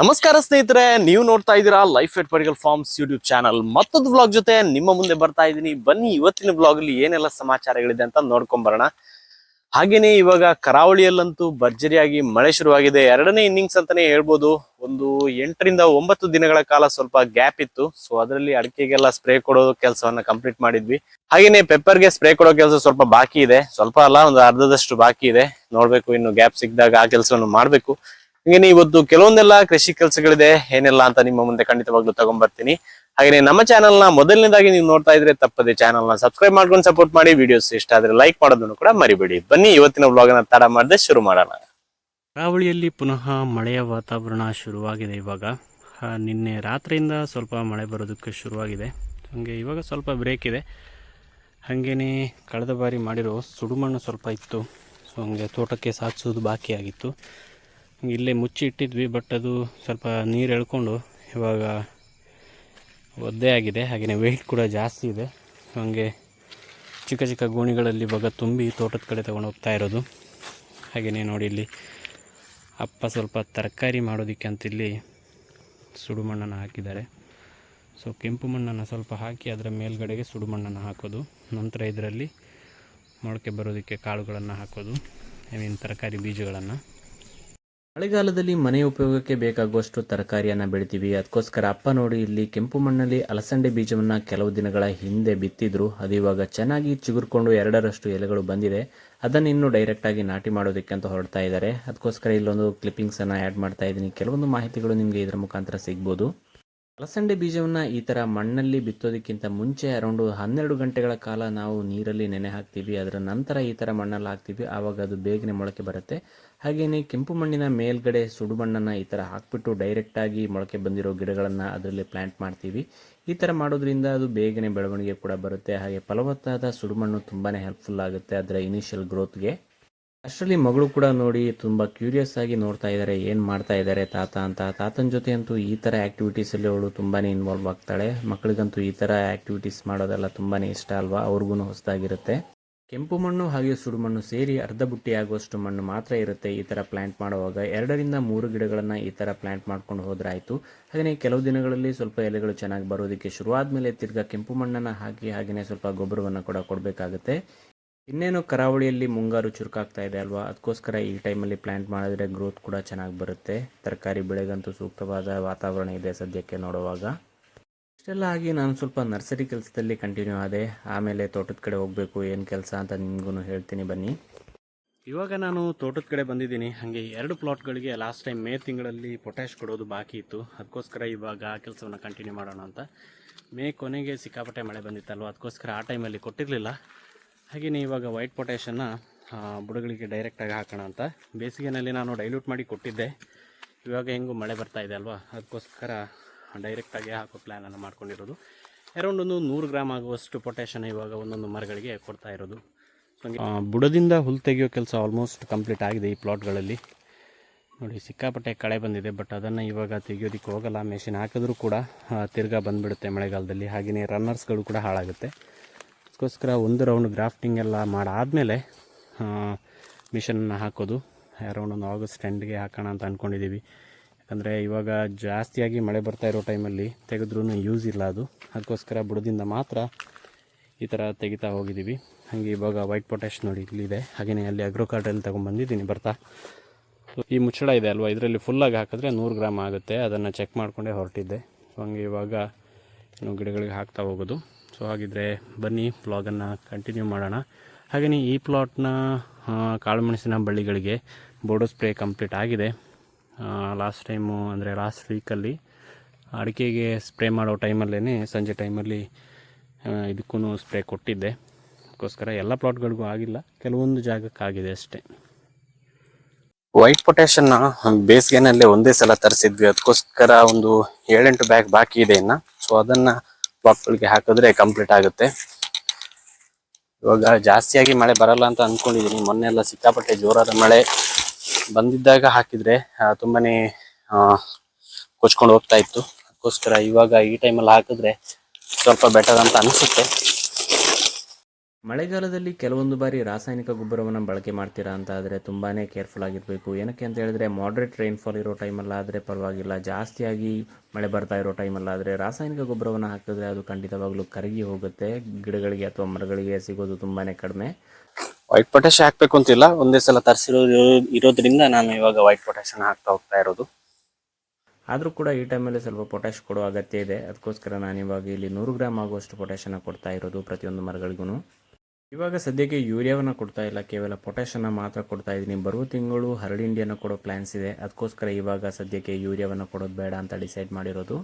ನಮಸ್ಕಾರ ಸ್ನೇಹಿತರೆ, ನೀವು ನೋಡ್ತಾ ಇದ್ದೀರಾ life at Padigal farms YouTube channel ಮತ್ತೊಂದು ಬ್ಲಾಗ್ ಜೊತೆ ನಿಮ್ಮ ಮುಂದೆ ಬರ್ತಾ ಇದ್ದೀನಿ. ಬನ್ನಿ, ಇವತ್ತಿನ ಬ್ಲಾಗ್ ಅಲ್ಲಿ ಏನೆಲ್ಲ ಸಮಾಚಾರಗಳಿದೆ ಅಂತ ನೋಡ್ಕೊಂಡ್ ಬರೋಣ. ಹಾಗೇನೆ ಇವಾಗ ಕರಾವಳಿಯಲ್ಲಂತೂ ಭರ್ಜರಿಯಾಗಿ ಮಳೆ ಶುರುವಾಗಿದೆ. ಎರಡನೇ ಇನ್ನಿಂಗ್ಸ್ ಅಂತಾನೆ ಹೇಳ್ಬೋದು. ಒಂದು ಎಂಟರಿಂದ ಒಂಬತ್ತು ದಿನಗಳ ಕಾಲ ಸ್ವಲ್ಪ ಗ್ಯಾಪ್ ಇತ್ತು. ಸೊ ಅದರಲ್ಲಿ ಅಡಿಕೆಗೆಲ್ಲ ಸ್ಪ್ರೇ ಕೊಡೋ ಕೆಲಸವನ್ನ ಕಂಪ್ಲೀಟ್ ಮಾಡಿದ್ವಿ. ಹಾಗೇನೆ ಪೆಪ್ಪರ್ಗೆ ಸ್ಪ್ರೇ ಕೊಡೋ ಕೆಲಸ ಸ್ವಲ್ಪ ಬಾಕಿ ಇದೆ. ಸ್ವಲ್ಪ ಅಲ್ಲ, ಒಂದು ಅರ್ಧದಷ್ಟು ಬಾಕಿ ಇದೆ. ನೋಡ್ಬೇಕು, ಇನ್ನು ಗ್ಯಾಪ್ ಸಿಕ್ಕಿದಾಗ ಆ ಕೆಲಸವನ್ನು ಮಾಡ್ಬೇಕು. ಹಾಗೇನೆ ಇವತ್ತು ಕೆಲವೊಂದೆಲ್ಲ ಕೃಷಿ ಕೆಲಸಗಳಿದೆ, ಏನೆಲ್ಲ ಅಂತ ನಿಮ್ಮ ಮುಂದೆ ಖಂಡಿತವಾಗ್ಲೂ ತಗೊಂಡ್ಬರ್ತೀನಿ ಹಾಗೆ ನಮ್ಮ ಚಾನಲ್ನ ಮೊದಲನೇದಾಗಿ ನೀವು ನೋಡ್ತಾ ಇದ್ರೆ ತಪ್ಪದೆ ಚಾನಲ್ನ ಸಬ್ಸ್ಕ್ರೈಬ್ ಮಾಡ್ಕೊಂಡು ಸಪೋರ್ಟ್ ಮಾಡಿ ವಿಡಿಯೋಸ್ ಇಷ್ಟ ಆದ್ರೆ ಲೈಕ್ ಮಾಡೋದನ್ನು ಕೂಡ ಮರಿಬೇಡಿ. ಬನ್ನಿ, ಇವತ್ತಿನ ಬ್ಲಾಗ್ನ ತಡ ಮಾಡದೆ ಶುರು ಮಾಡೋಣ. ಕರಾವಳಿಯಲ್ಲಿ ಪುನಃ ಮಳೆಯ ವಾತಾವರಣ ಶುರುವಾಗಿದೆ ಇವಾಗ. ನಿನ್ನೆ ರಾತ್ರಿಯಿಂದ ಸ್ವಲ್ಪ ಮಳೆ ಬರೋದಕ್ಕೆ ಶುರುವಾಗಿದೆ. ಹಾಗೆ ಇವಾಗ ಸ್ವಲ್ಪ ಬ್ರೇಕ್ ಇದೆ. ಹಾಗೇನೆ ಕಳೆದ ಬಾರಿ ಮಾಡಿರೋ ಸುಡುಮಣ್ಣು ಸ್ವಲ್ಪ ಇತ್ತು. ಸೊ, ಹಂಗೆ ತೋಟಕ್ಕೆ ಸಾಧಿಸೋದು ಬಾಕಿ ಆಗಿತ್ತು. ಇಲ್ಲೇ ಮುಚ್ಚಿ ಇಟ್ಟಿದ್ವಿ ಬಟ್ ಅದು ಸ್ವಲ್ಪ ನೀರು ಎಳ್ಕೊಂಡು ಇವಾಗ ಒದ್ದೆ ಆಗಿದೆ. ಹಾಗೆಯೇ ವೆಯ್ಟ್ ಕೂಡ ಜಾಸ್ತಿ ಇದೆ. ಹಾಗೆ ಚಿಕ್ಕ ಚಿಕ್ಕ ಗೋಣಿಗಳಲ್ಲಿ ಇವಾಗ ತುಂಬಿ ತೋಟದ ಕಡೆ ತಗೊಂಡು ಹೋಗ್ತಾ ಇರೋದು. ಹಾಗೆಯೇ ನೋಡಿ ಇಲ್ಲಿ ಅಪ್ಪ ಸ್ವಲ್ಪ ತರಕಾರಿ ಮಾಡೋದಕ್ಕೆ ಅಂತ ಇಲ್ಲಿ ಸುಡು ಮಣ್ಣನ್ನು ಹಾಕಿದ್ದಾರೆ. ಸೊ ಕೆಂಪು ಮಣ್ಣನ್ನು ಸ್ವಲ್ಪ ಹಾಕಿ ಅದರ ಮೇಲ್ಗಡೆಗೆ ಸುಡು ಮಣ್ಣನ್ನು ಹಾಕೋದು. ನಂತರ ಇದರಲ್ಲಿ ಮೊಳಕೆ ಬರೋದಕ್ಕೆ ಕಾಳುಗಳನ್ನು ಹಾಕೋದು. ಐ ಮೀನ್ ತರಕಾರಿ ಬೀಜಗಳನ್ನು. ಮಳೆಗಾಲದಲ್ಲಿ ಮನೆ ಉಪಯೋಗಕ್ಕೆ ಬೇಕಾಗುವಷ್ಟು ತರಕಾರಿಯನ್ನು ಬೆಳಿತೀವಿ. ಅದಕ್ಕೋಸ್ಕರ ಅಪ್ಪ ನೋಡಿ ಇಲ್ಲಿ ಕೆಂಪು ಮಣ್ಣಲ್ಲಿ ಅಲಸಂಡೆ ಬೀಜವನ್ನು ಕೆಲವು ದಿನಗಳ ಹಿಂದೆ ಬಿತ್ತಿದ್ರು. ಅದು ಇವಾಗ ಚೆನ್ನಾಗಿ ಚಿಗುರ್ಕೊಂಡು ಎರಡರಷ್ಟು ಎಲೆಗಳು ಬಂದಿದೆ. ಅದನ್ನು ಇನ್ನು ಡೈರೆಕ್ಟಾಗಿ ನಾಟಿ ಮಾಡೋದಕ್ಕೆ ಅಂತ ಹೊರಡ್ತಾ ಇದ್ದಾರೆ. ಅದಕ್ಕೋಸ್ಕರ ಇಲ್ಲೊಂದು ಕ್ಲಿಪ್ಪಿಂಗ್ಸನ್ನು ಆ್ಯಡ್ ಮಾಡ್ತಾ ಇದ್ದೀನಿ. ಕೆಲವೊಂದು ಮಾಹಿತಿಗಳು ನಿಮಗೆ ಇದರ ಮುಖಾಂತರ ಸಿಗ್ಬೋದು. ಅಲಸಂಡೆ ಬೀಜವನ್ನು ಈ ಥರ ಮಣ್ಣಲ್ಲಿ ಬಿತ್ತೋದಕ್ಕಿಂತ ಮುಂಚೆ ಅರೌಂಡು ಹನ್ನೆರಡು ಗಂಟೆಗಳ ಕಾಲ ನಾವು ನೀರಲ್ಲಿ ನೆನೆ ಹಾಕ್ತೀವಿ. ಅದರ ನಂತರ ಈ ಥರ ಮಣ್ಣಲ್ಲಿ ಹಾಕ್ತೀವಿ. ಆವಾಗ ಅದು ಬೇಗನೆ ಮೊಳಕೆ ಬರುತ್ತೆ. ಹಾಗೆಯೇ ಕೆಂಪು ಮಣ್ಣಿನ ಮೇಲ್ಗಡೆ ಸುಡು ಮಣ್ಣನ್ನು ಈ ಥರ ಹಾಕ್ಬಿಟ್ಟು ಡೈರೆಕ್ಟಾಗಿ ಮೊಳಕೆ ಬಂದಿರೋ ಗಿಡಗಳನ್ನು ಅದರಲ್ಲಿ ಪ್ಲ್ಯಾಂಟ್ ಮಾಡ್ತೀವಿ. ಈ ಥರ ಮಾಡೋದ್ರಿಂದ ಅದು ಬೇಗನೆ ಬೆಳವಣಿಗೆ ಕೂಡ ಬರುತ್ತೆ. ಹಾಗೆ ಫಲವತ್ತಾದ ಸುಡುಮಣ್ಣು ತುಂಬಾ ಹೆಲ್ಪ್ಫುಲ್ ಆಗುತ್ತೆ ಅದರ ಇನಿಷಿಯಲ್ ಗ್ರೋತ್ಗೆ ಅಷ್ಟರಲ್ಲಿ ಮಗಳು ಕೂಡ ನೋಡಿ ತುಂಬ ಕ್ಯೂರಿಯಸ್ ಆಗಿ ನೋಡ್ತಾ ಇದ್ದಾರೆ ಏನು ಮಾಡ್ತಾ ಇದ್ದಾರೆ ತಾತ ಅಂತ. ತಾತನ ಜೊತೆ ಅಂತೂ ಈ ಥರ ಆ್ಯಕ್ಟಿವಿಟೀಸಲ್ಲಿ ಅವಳು ತುಂಬಾ ಇನ್ವಾಲ್ವ್ ಆಗ್ತಾಳೆ. ಮಕ್ಕಳಿಗಂತೂ ಈ ಥರ ಆ್ಯಕ್ಟಿವಿಟೀಸ್ ಮಾಡೋದೆಲ್ಲ ತುಂಬಾ ಇಷ್ಟ ಅಲ್ವಾ? ಅವ್ರಿಗೂ ಹೊಸದಾಗಿರುತ್ತೆ. ಕೆಂಪು ಮಣ್ಣು ಹಾಗೆ ಸುಡು ಮಣ್ಣು ಸೇರಿ ಅರ್ಧ ಬುಟ್ಟಿ ಆಗುವಷ್ಟು ಮಣ್ಣು ಮಾತ್ರ ಇರುತ್ತೆ ಈ ಥರ ಪ್ಲ್ಯಾಂಟ್ ಮಾಡುವಾಗ. ಎರಡರಿಂದ ಮೂರು ಗಿಡಗಳನ್ನು ಈ ಥರ ಪ್ಲ್ಯಾಂಟ್ ಮಾಡ್ಕೊಂಡು ಹೋದ್ರೆ ಆಯಿತು ಹಾಗೆಯೇ ಕೆಲವು ದಿನಗಳಲ್ಲಿ ಸ್ವಲ್ಪ ಎಲೆಗಳು ಚೆನ್ನಾಗಿ ಬರೋದಕ್ಕೆ ಶುರುವಾದ ಮೇಲೆ ತಿರ್ಗಾ ಕೆಂಪು ಮಣ್ಣನ್ನು ಹಾಕಿ ಹಾಗೆಯೇ ಸ್ವಲ್ಪ ಗೊಬ್ಬರವನ್ನು ಕೂಡ ಕೊಡಬೇಕಾಗುತ್ತೆ. ಇನ್ನೇನು ಕರಾವಳಿಯಲ್ಲಿ ಮುಂಗಾರು ಚುರುಕಾಗ್ತಾ ಇದೆ ಅಲ್ವಾ? ಅದಕ್ಕೋಸ್ಕರ ಈ ಟೈಮಲ್ಲಿ ಪ್ಲ್ಯಾಂಟ್ ಮಾಡಿದ್ರೆ ಗ್ರೋತ್ ಕೂಡ ಚೆನ್ನಾಗಿ ಬರುತ್ತೆ. ತರಕಾರಿ ಬೆಳೆಗಂತೂ ಸೂಕ್ತವಾದ ವಾತಾವರಣ ಇದೆ ಸದ್ಯಕ್ಕೆ ನೋಡುವಾಗ. ಇಷ್ಟೆಲ್ಲ ಆಗಿ ನಾನು ಸ್ವಲ್ಪ ನರ್ಸರಿ ಕೆಲಸದಲ್ಲಿ ಕಂಟಿನ್ಯೂ ಆದೆ. ಆಮೇಲೆ ತೋಟದ ಕಡೆ ಹೋಗಬೇಕು, ಏನು ಕೆಲಸ ಅಂತ ನಿಮಗೂ ಹೇಳ್ತೀನಿ, ಬನ್ನಿ. ಇವಾಗ ನಾನು ತೋಟದ ಕಡೆ ಬಂದಿದ್ದೀನಿ. ಹಾಗೆ ಎರಡು ಪ್ಲಾಟ್ಗಳಿಗೆ ಲಾಸ್ಟ್ ಟೈಮ್ ಮೇ ತಿಂಗಳಲ್ಲಿ ಪೊಟ್ಯಾಶ್ ಕೊಡೋದು ಬಾಕಿ ಇತ್ತು. ಅದಕ್ಕೋಸ್ಕರ ಇವಾಗ ಆ ಕೆಲಸವನ್ನು ಕಂಟಿನ್ಯೂ ಮಾಡೋಣ ಅಂತ. ಮೇ ಕೊನೆಗೆ ಸಿಕ್ಕಾಪಟ್ಟೆ ಮಳೆ ಬಂದಿತ್ತಲ್ವ? ಅದಕ್ಕೋಸ್ಕರ ಆ ಟೈಮಲ್ಲಿ ಕೊಟ್ಟಿರಲಿಲ್ಲ. ಹಾಗೆಯೇ ಇವಾಗ ವೈಟ್ ಪೊಟ್ಯಾಷನ್ನು ಬುಡಗಳಿಗೆ ಡೈರೆಕ್ಟಾಗಿ ಹಾಕೋಣ ಅಂತ. ಬೇಸಿಗೆನಲ್ಲಿ ನಾನು ಡೈಲ್ಯೂಟ್ ಮಾಡಿ ಕೊಟ್ಟಿದ್ದೆ. ಇವಾಗ ಹೆಂಗೂ ಮಳೆ ಬರ್ತಾ ಇದೆ ಅಲ್ವಾ? ಅದಕ್ಕೋಸ್ಕರ ಡೈರೆಕ್ಟಾಗಿ ಹಾಕೋ ಪ್ಲ್ಯಾನನ್ನು ಮಾಡ್ಕೊಂಡಿರೋದು. ಅರೌಂಡ್ ಒಂದು ನೂರು ಗ್ರಾಮ್ ಆಗುವಷ್ಟು ಪೊಟ್ಯಾಷನ್ ಇವಾಗ ಒಂದೊಂದು ಮರಗಳಿಗೆ ಕೊಡ್ತಾ ಇರೋದು. ಬುಡದಿಂದ ಹುಲ್ ತೆಗೆಯೋ ಕೆಲಸ ಆಲ್ಮೋಸ್ಟ್ ಕಂಪ್ಲೀಟ್ ಆಗಿದೆ ಈ ಪ್ಲಾಟ್ಗಳಲ್ಲಿ ನೋಡಿ, ಸಿಕ್ಕಾಪಟ್ಟೆ ಕಳೆ ಬಂದಿದೆ ಬಟ್ ಅದನ್ನು ಇವಾಗ ತೆಗೆಯೋದಕ್ಕೆ ಹೋಗಲ್ಲ. ಮೆಷಿನ್ ಹಾಕಿದ್ರೂ ಕೂಡ ತಿರ್ಗಾ ಬಂದುಬಿಡುತ್ತೆ ಮಳೆಗಾಲದಲ್ಲಿ. ಹಾಗೆಯೇ ರನ್ನರ್ಸ್ಗಳು ಕೂಡ ಹಾಳಾಗುತ್ತೆ. ಅದಕ್ಕೋಸ್ಕರ ಒಂದು ರೌಂಡ್ ಗ್ರಾಫ್ಟಿಂಗ್ ಎಲ್ಲ ಮಾಡಾದಮೇಲೆ ಮಿಷನನ್ನು ಹಾಕೋದು. ಅರೌಂಡ್ ಒಂದು ಆಗಸ್ಟ್ ಎಂಡ್ಗೆ ಹಾಕೋಣ ಅಂತ ಅಂದ್ಕೊಂಡಿದ್ದೀವಿ ಯಾಕಂದರೆ ಇವಾಗ ಜಾಸ್ತಿಯಾಗಿ ಮಳೆ ಬರ್ತಾ ಇರೋ ಟೈಮಲ್ಲಿ ತೆಗೆದ್ರೂ ಯೂಸ್ ಇಲ್ಲ ಅದು. ಅದಕ್ಕೋಸ್ಕರ ಬುಡದಿಂದ ಮಾತ್ರ ಈ ಥರ ತೆಗಿತಾ ಹೋಗಿದ್ದೀವಿ ಹಾಗೆ ಇವಾಗ ವೈಟ್ ಪೊಟ್ಯಾಶ್ ನೋಡಿ ಇಲ್ಲಿದೆ. ಹಾಗೆಯೇ ಅಲ್ಲಿ ಅಗ್ರೋ ಕಾರ್ಡಲ್ಲಿ ತೊಗೊಂಬಂದಿದ್ದೀನಿ ಬರ್ತಾ. ಈ ಮುಚ್ಚಳ ಇದೆ ಅಲ್ವಾ? ಇದರಲ್ಲಿ ಫುಲ್ಲಾಗಿ ಹಾಕಿದ್ರೆ ನೂರು ಗ್ರಾಮ್ ಆಗುತ್ತೆ. ಅದನ್ನು ಚೆಕ್ ಮಾಡಿಕೊಂಡೇ ಹೊರಟಿದ್ದೆ. ಸೊ ಹಂಗೆ ಇವಾಗ ಇನ್ನು ಗಿಡಗಳಿಗೆ ಹಾಕ್ತಾ ಹೋಗೋದು. ಸೊ ಹಾಗಿದ್ರೆ ಬನ್ನಿ ವ್ಲಾಗನ್ನು ಕಂಟಿನ್ಯೂ ಮಾಡೋಣ. ಹಾಗೆಯೇ ಈ ಪ್ಲಾಟ್ನ ಕಾಳುಮೆಣಸಿನ ಬಳ್ಳಿಗಳಿಗೆ ಬೋರ್ಡೋ ಸ್ಪ್ರೇ ಕಂಪ್ಲೀಟ್ ಆಗಿದೆ. ಲಾಸ್ಟ್ ಟೈಮು ಅಂದರೆ ಲಾಸ್ಟ್ ವೀಕಲ್ಲಿ ಅಡಿಕೆಗೆ ಸ್ಪ್ರೇ ಮಾಡೋ ಟೈಮಲ್ಲೇ ಸಂಜೆ ಟೈಮಲ್ಲಿ ಇದಕ್ಕೂ ಸ್ಪ್ರೇ ಕೊಟ್ಟಿದ್ದೆ. ಅದಕ್ಕೋಸ್ಕರ ಎಲ್ಲ ಪ್ಲಾಟ್ಗಳಿಗೂ ಆಗಿಲ್ಲ, ಕೆಲವೊಂದು ಜಾಗಕ್ಕಾಗಿದೆ ಅಷ್ಟೇ. ವೈಟ್ ಪೊಟ್ಯಾಷನ್ನ ಬೇಸಿಗೆನಲ್ಲೇ ಒಂದೇ ಸಲ ತರಿಸಿದ್ವಿ. ಅದಕ್ಕೋಸ್ಕರ ಒಂದು ಏಳೆಂಟು ಬ್ಯಾಗ್ ಬಾಕಿ ಇದೆ ಇನ್ನು. ಸೊ ಅದನ್ನ ಬಾಕ್ಸ್ಗಳಿಗೆ ಹಾಕಿದ್ರೆ ಕಂಪ್ಲೀಟ್ ಆಗುತ್ತೆ. ಇವಾಗ ಜಾಸ್ತಿಯಾಗಿ ಮಳೆ ಬರಲ್ಲ ಅಂತ ಅಂದ್ಕೊಂಡಿದ್ದೀನಿ ಮೊನ್ನೆ ಎಲ್ಲ ಸಿಕ್ಕಾಪಟ್ಟೆ ಜೋರಾದ ಮಳೆ ಬಂದಿದ್ದಾಗ ಹಾಕಿದ್ರೆ ತುಂಬಾನೇ ಕೊಚ್ಕೊಂಡು ಹೋಗ್ತಾ ಇತ್ತು. ಅದಕ್ಕೋಸ್ಕರ ಇವಾಗ ಈ ಟೈಮಲ್ಲಿ ಹಾಕಿದ್ರೆ ಸ್ವಲ್ಪ ಬೆಟರ್ ಅಂತ ಅನಿಸುತ್ತೆ. ಮಳೆಗಾಲದಲ್ಲಿ ಕೆಲವೊಂದು ಬಾರಿ ರಾಸಾಯನಿಕ ಗೊಬ್ಬರವನ್ನು ಬಳಕೆ ಮಾಡ್ತೀರಾ ಅಂತ ಆದರೆ ತುಂಬಾ ಕೇರ್ಫುಲ್ ಆಗಿರಬೇಕು. ಏನಕ್ಕೆ ಅಂತ ಹೇಳಿದ್ರೆ ಮಾಡ್ರೇಟ್ ರೈನ್ಫಾಲ್ ಇರೋ ಟೈಮಲ್ಲಾದರೆ ಪರವಾಗಿಲ್ಲ. ಜಾಸ್ತಿಯಾಗಿ ಮಳೆ ಬರ್ತಾ ಇರೋ ಟೈಮಲ್ಲಾದರೆ ರಾಸಾಯನಿಕ ಗೊಬ್ಬರವನ್ನು ಹಾಕಿದ್ರೆ ಅದು ಖಂಡಿತವಾಗ್ಲೂ ಕರಗಿ ಹೋಗುತ್ತೆ. ಗಿಡಗಳಿಗೆ ಅಥವಾ ಮರಗಳಿಗೆ ಸಿಗೋದು ತುಂಬಾ ಕಡಿಮೆ. ವೈಟ್ ಪೊಟ್ಯಾಶ್ ಹಾಕಬೇಕು ಅಂತಿಲ್ಲ. ಒಂದೇ ಸಲ ತರಿಸಿರೋ ಇರೋದ್ರಿಂದ ನಾನು ಇವಾಗ ವೈಟ್ ಪೊಟ್ಯಾಶ್ ಹಾಕ್ತಾ ಹೋಗ್ತಾ ಇರೋದು. ಆದರೂ ಕೂಡ ಈ ಟೈಮಲ್ಲಿ ಸ್ವಲ್ಪ ಪೊಟ್ಯಾಶ್ ಕೊಡೋ ಅಗತ್ಯ ಇದೆ. ಅದಕ್ಕೋಸ್ಕರ ನಾನು ಇವಾಗ ಇಲ್ಲಿ ನೂರು ಗ್ರಾಮ್ ಆಗುವಷ್ಟು ಪೊಟ್ಯಾಶನ್ನು ಕೊಡ್ತಾ ಇರೋದು ಪ್ರತಿಯೊಂದು ಮರಗಳಿಗೂ ಇವಾಗ ಸದ್ಯಕ್ಕೆ ಯೂರಿಯಾವನ್ನು ಕೊಡ್ತಾ ಇಲ್ಲ, ಕೇವಲ ಪೊಟ್ಯಾಷನ್ನ ಮಾತ್ರ ಕೊಡ್ತಾ ಇದ್ದೀನಿ ಬರುವ ತಿಂಗಳು ಹರಳಿಂಡಿಯನ್ನು ಕೊಡೋ ಪ್ಲ್ಯಾನ್ಸ್ ಇದೆ. ಅದಕ್ಕೋಸ್ಕರ ಇವಾಗ ಸದ್ಯಕ್ಕೆ ಯೂರಿಯಾವನ್ನು ಕೊಡೋದು ಬೇಡ ಅಂತ ಡಿಸೈಡ್ ಮಾಡಿರೋದು.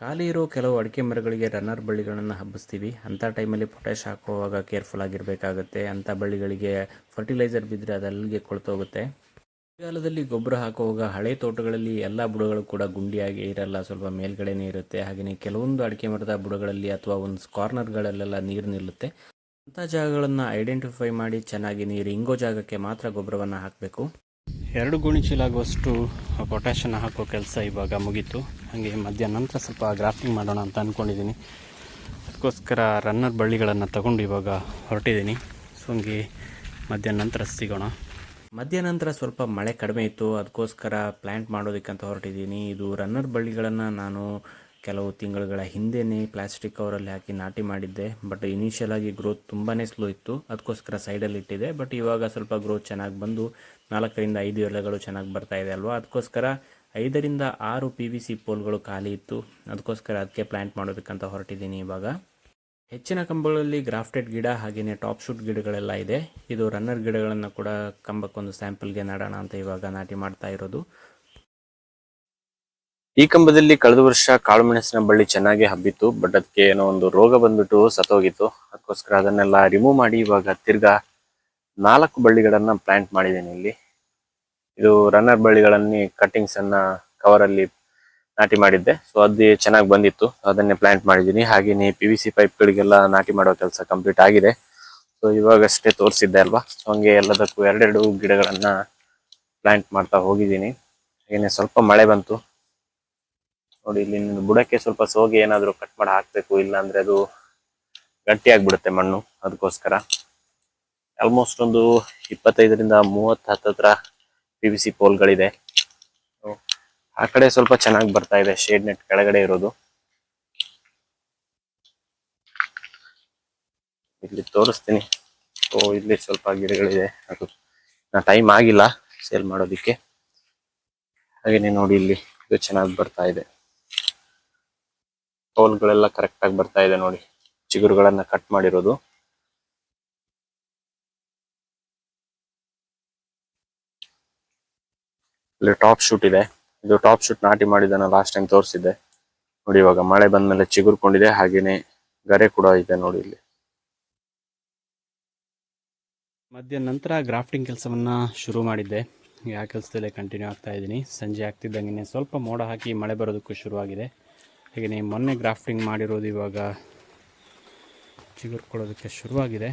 ಖಾಲಿ ಇರೋ ಕೆಲವು ಅಡಿಕೆ ಮರಗಳಿಗೆ ರನ್ನರ್ ಬಳ್ಳಿಗಳನ್ನು ಹಬ್ಬಿಸ್ತೀವಿ. ಅಂಥ ಟೈಮಲ್ಲಿ ಪೊಟ್ಯಾಶ್ ಹಾಕುವಾಗ ಕೇರ್ಫುಲ್ ಆಗಿರಬೇಕಾಗುತ್ತೆ. ಅಂಥ ಬಳ್ಳಿಗಳಿಗೆ ಫರ್ಟಿಲೈಸರ್ ಬಿದ್ದರೆ ಅದಲ್ಲಿಗೆ ಕೊಳ್ತೋಗುತ್ತೆ ಮಳೆಗಾಲದಲ್ಲಿ ಗೊಬ್ಬರ ಹಾಕುವಾಗ ಹಳೆ ತೋಟಗಳಲ್ಲಿ ಎಲ್ಲ ಬುಡಗಳು ಕೂಡ ಗುಂಡಿಯಾಗಿ ಇರಲ್ಲ, ಸ್ವಲ್ಪ ಮೇಲ್ಗಡೆನೇ ಇರುತ್ತೆ. ಹಾಗೆಯೇ ಕೆಲವೊಂದು ಅಡಿಕೆ ಮರದ ಬುಡಗಳಲ್ಲಿ ಅಥವಾ ಒಂದು ಕಾರ್ನರ್ಗಳಲ್ಲೆಲ್ಲ ನೀರು ನಿಲ್ಲುತ್ತೆ. ಅಂಥ ಜಾಗಗಳನ್ನು ಐಡೆಂಟಿಫೈ ಮಾಡಿ ಚೆನ್ನಾಗಿ ನೀರು ಇಂಗೋ ಜಾಗಕ್ಕೆ ಮಾತ್ರ ಗೊಬ್ಬರವನ್ನು ಹಾಕಬೇಕು. ಎರಡು ಗೋಣಿ ಚೀಲ ಆಗುವಷ್ಟು ಪೊಟ್ಯಾಶನ್ನು ಹಾಕೋ ಕೆಲಸ ಇವಾಗ ಮುಗೀತು. ಹಾಗೆ ಮಧ್ಯಾಹ್ನ ನಂತರ ಸ್ವಲ್ಪ ಗ್ರಾಫ್ಟಿಂಗ್ ಮಾಡೋಣ ಅಂತ ಅಂದ್ಕೊಂಡಿದ್ದೀನಿ ಅದಕ್ಕೋಸ್ಕರ ರನ್ನರ್ ಬಳ್ಳಿಗಳನ್ನು ತಗೊಂಡು ಇವಾಗ ಹೊರಟಿದ್ದೀನಿ ಸೊ ಹಂಗೆ ಮಧ್ಯಾಹ್ನ ನಂತರ ಸಿಗೋಣ. ಮಧ್ಯಾಹ್ನ ನಂತರ ಸ್ವಲ್ಪ ಮಳೆ ಕಡಿಮೆ ಇತ್ತು. ಅದಕ್ಕೋಸ್ಕರ ಪ್ಲ್ಯಾಂಟ್ ಮಾಡೋದಕ್ಕಂತ ಹೊರಟಿದ್ದೀನಿ ಇದು ರನ್ನರ್ ಬಳ್ಳಿಗಳನ್ನು ನಾನು ಕೆಲವು ತಿಂಗಳುಗಳ ಹಿಂದೆಯೇ ಪ್ಲಾಸ್ಟಿಕ್ ಕವರಲ್ಲಿ ಹಾಕಿ ನಾಟಿ ಮಾಡಿದ್ದೆ, ಬಟ್ ಇನಿಷಿಯಲ್ ಆಗಿ ಗ್ರೋತ್ ತುಂಬಾ ಸ್ಲೋ ಇತ್ತು. ಅದಕ್ಕೋಸ್ಕರ ಸೈಡಲ್ಲಿ ಇಟ್ಟಿದೆ ಬಟ್ ಇವಾಗ ಸ್ವಲ್ಪ ಗ್ರೋತ್ ಚೆನ್ನಾಗಿ ಬಂದು ನಾಲ್ಕರಿಂದ ಐದು ಎಲೆಗಳು ಚೆನ್ನಾಗಿ ಬರ್ತಾ ಇದೆ ಅಲ್ವಾ? ಅದಕ್ಕೋಸ್ಕರ ಐದರಿಂದ ಆರು ಪಿ ವಿ ಸಿ ಪೋಲ್ಗಳು ಖಾಲಿ ಇತ್ತು. ಅದಕ್ಕೋಸ್ಕರ ಅದಕ್ಕೆ ಪ್ಲ್ಯಾಂಟ್ ಮಾಡೋದಕ್ಕಂತ ಹೊರಟಿದ್ದೀನಿ ಇವಾಗ. ಹೆಚ್ಚಿನ ಕಂಬಗಳಲ್ಲಿ ಗ್ರಾಫ್ಟೆಡ್ ಗಿಡ ಹಾಗೆಯೇ ಟಾಪ್ ಶೂಟ್ ಗಿಡಗಳೆಲ್ಲ ಇದೆ. ಇದು ರನ್ನರ್ ಗಿಡಗಳನ್ನು ಕೂಡ ಕಂಬಕ್ಕೊಂದು ಸ್ಯಾಂಪಲ್ಗೆ ನೆಡೋಣ ಅಂತ ಇವಾಗ ನಾಟಿ ಮಾಡ್ತಾ ಇರೋದು. ಈ ಕಂಬದಲ್ಲಿ ಕಳೆದ ವರ್ಷ ಕಾಳು ಮೆಣಸಿನ ಬಳ್ಳಿ ಚೆನ್ನಾಗಿ ಹಬ್ಬಿತ್ತು ಬಟ್ ಅದಕ್ಕೆ ಏನೋ ಒಂದು ರೋಗ ಬಂದ್ಬಿಟ್ಟು ಸತ್ತೋಗಿತ್ತು. ಅದಕ್ಕೋಸ್ಕರ ಅದನ್ನೆಲ್ಲ ರಿಮೂವ್ ಮಾಡಿ ಇವಾಗ ತಿರ್ಗಾ ನಾಲ್ಕು ಬಳ್ಳಿಗಳನ್ನ ಪ್ಲಾಂಟ್ ಮಾಡಿದ್ದೀನಿ ಇಲ್ಲಿ. ಇದು ರನ್ನರ್ ಬಳ್ಳಿಗಳನ್ನೇ ಕಟ್ಟಿಂಗ್ಸ್ ಅನ್ನ ಕವರ್ ಅಲ್ಲಿ ನಾಟಿ ಮಾಡಿದ್ದೆ. ಸೊ ಅದು ಚೆನ್ನಾಗಿ ಬಂದಿತ್ತು. ಅದನ್ನೇ ಪ್ಲಾಂಟ್ ಮಾಡಿದ್ದೀನಿ. ಹಾಗೇನೆ ಪಿ ವಿ ಸಿ ಪೈಪ್ಗಳಿಗೆಲ್ಲ ನಾಟಿ ಮಾಡೋ ಕೆಲಸ ಕಂಪ್ಲೀಟ್ ಆಗಿದೆ. ಸೊ ಇವಾಗಷ್ಟೇ ತೋರಿಸಿದ್ದೆ ಅಲ್ವಾ? ಸೊ ಹಂಗೆ ಎಲ್ಲದಕ್ಕೂ ಎರಡೆರಡು ಗಿಡಗಳನ್ನ ಪ್ಲಾಂಟ್ ಮಾಡ್ತಾ ಹೋಗಿದ್ದೀನಿ. ಹಾಗೆಯೇ ಸ್ವಲ್ಪ ಮಳೆ ಬಂತು. ನೋಡಿ, ಇಲ್ಲಿ ಬುಡಕ್ಕೆ ಸ್ವಲ್ಪ ಸೋಗೆ ಏನಾದ್ರು ಕಟ್ ಮಾಡಿ ಹಾಕ್ಬೇಕು ಇಲ್ಲ ಅಂದ್ರೆ ಅದು ಗಟ್ಟಿ ಆಗ್ಬಿಡುತ್ತೆ ಮಣ್ಣು ಅದಕ್ಕೋಸ್ಕರ ಆಲ್ಮೋಸ್ಟ್ ಒಂದು ಇಪ್ಪತ್ತೈದರಿಂದ ಮೂವತ್ತು ಹತ್ತತ್ರ ಪಿ ವಿ ಸಿ ಪೋಲ್ಗಳಿದೆ ಆ ಕಡೆ ಸ್ವಲ್ಪ ಚೆನ್ನಾಗಿ ಬರ್ತಾ ಇದೆ ಶೇಡ್ ನೆಟ್ ಕೆಳಗಡೆ ಇರೋದು. ಇಲ್ಲಿ ತೋರಿಸ್ತೀನಿ. ಓ, ಇಲ್ಲಿ ಸ್ವಲ್ಪ ಗಿಡಗಳಿದೆ, ಅದು ನಾ ಟೈಮ್ ಆಗಿಲ್ಲ ಸೇಲ್ ಮಾಡೋದಿಕ್ಕೆ. ಹಾಗೇನೆ ನೋಡಿ, ಇಲ್ಲಿ ಇದು ಚೆನ್ನಾಗಿ ಬರ್ತಾ ಇದೆ. ಪೋಲ್ಗಳೆಲ್ಲ ಕರೆಕ್ಟ್ ಆಗಿ ಬರ್ತಾ ಇದೆ ನೋಡಿ. ಚಿಗುರುಗಳನ್ನ ಕಟ್ ಮಾಡಿರೋದು. ಇಲ್ಲಿ ಟಾಪ್ ಶೂಟ್ ಇದೆ. ಇದು ಟಾಪ್ ಶೂಟ್ ನಾಟಿ ಮಾಡಿದ್ದನ್ನ ಲಾಸ್ಟ್ ಟೈಮ್ ತೋರಿಸಿದ್ದೆ. ನೋಡಿ ಇವಾಗ ಮಳೆ ಬಂದ್ಮೇಲೆ ಚಿಗುರ್ಕೊಂಡಿದೆ, ಹಾಗೇನೆ ಗರೆ ಕೂಡ ಇದೆ ನೋಡಿ ಇಲ್ಲಿ. ಮಧ್ಯ ನಂತರ ಗ್ರಾಫ್ಟಿಂಗ್ ಕೆಲಸವನ್ನ ಶುರು ಮಾಡಿದ್ದೆ. ಆ ಕೆಲಸದಲ್ಲೇ ಕಂಟಿನ್ಯೂ ಆಗ್ತಾ ಇದ್ದೀನಿ. ಸಂಜೆ ಆಗ್ತಿದ್ದಂಗೆ ಸ್ವಲ್ಪ ಮೋಡ ಹಾಕಿ ಮಳೆ ಬರೋದಕ್ಕೂ ಶುರುವಾಗಿದೆ. ಹಾಗೆಯೇ ಮೊನ್ನೆ ಗ್ರಾಫ್ಟಿಂಗ್ ಮಾಡಿರೋದು ಇವಾಗ ಚಿಗುರ್ಕೊಳ್ಳೋದಕ್ಕೆ ಶುರುವಾಗಿದೆ.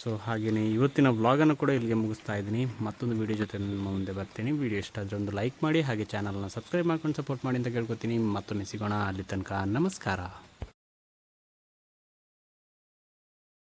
ಸೊ ಹಾಗೆಯೇ ಇವತ್ತಿನ ವ್ಲಾಗನ್ನು ಕೂಡ ಇಲ್ಲಿಗೆ ಮುಗಿಸ್ತಾ ಇದ್ದೀನಿ. ಮತ್ತೊಂದು ವೀಡಿಯೋ ಜೊತೆ ನಿಮ್ಮ ಮುಂದೆ ಬರ್ತೀನಿ. ವೀಡಿಯೋ ಇಷ್ಟ ಆದರೆ ಒಂದು ಲೈಕ್ ಮಾಡಿ, ಹಾಗೆ ಚಾನಲ್ನ ಸಬ್ಸ್ಕ್ರೈಬ್ ಮಾಡ್ಕೊಂಡು ಸಪೋರ್ಟ್ ಮಾಡಿ ಅಂತ ಕೇಳ್ಕೊತೀನಿ. ಮತ್ತೊಮ್ಮೆ ಸಿಗೋಣ. ಅಲ್ಲಿ ತನಕ ನಮಸ್ಕಾರ.